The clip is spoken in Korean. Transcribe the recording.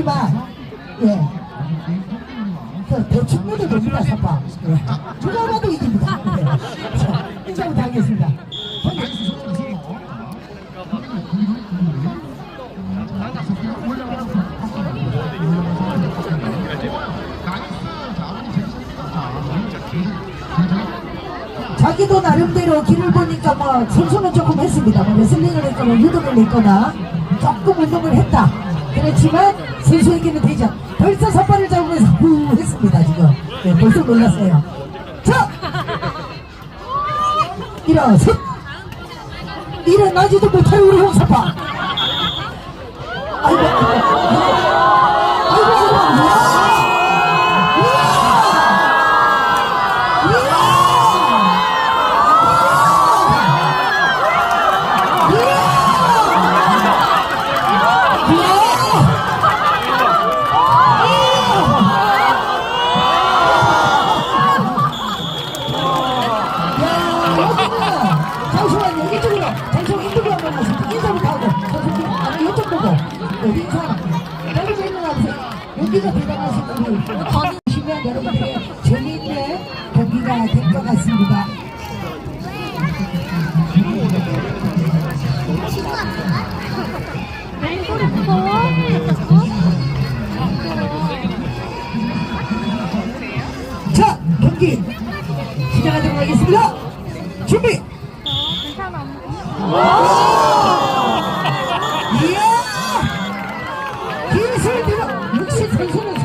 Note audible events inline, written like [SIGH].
하지만 예. 그 대충 모도 됩니다. 예. 누가 봐도 이깁니다. 예. 자, 인정부터 하겠습니다. 자기도 나름대로 길을 보니까 뭐 선수는 조금 했습니다. 뭐 레슬링을 했거나 유도를 했거나 조금 운동을 했다. 그렇지만 선수에게는 되죠. 벌써 선발을 잡으면서 [LAUGHS] 후 했습니다 지금. 네, 벌써 놀랐어요. 자, 일어서 일어나지도 못할 우리 홍사파. 아, 잠시만 여기 쪽으로 잠시만 이쪽으로 한번 가서 인사부터 하고. 잠시만 이쪽 보고. 네, 여기 인사 여기서 있는 앞에 여기가 대단하신 분이 보시면 여러분들 재미있는 보기가 될 것 같습니다. 자 경기 시작하도록 하겠습니다. 준비. 오! 이야! 기술 대박! 역시 선수는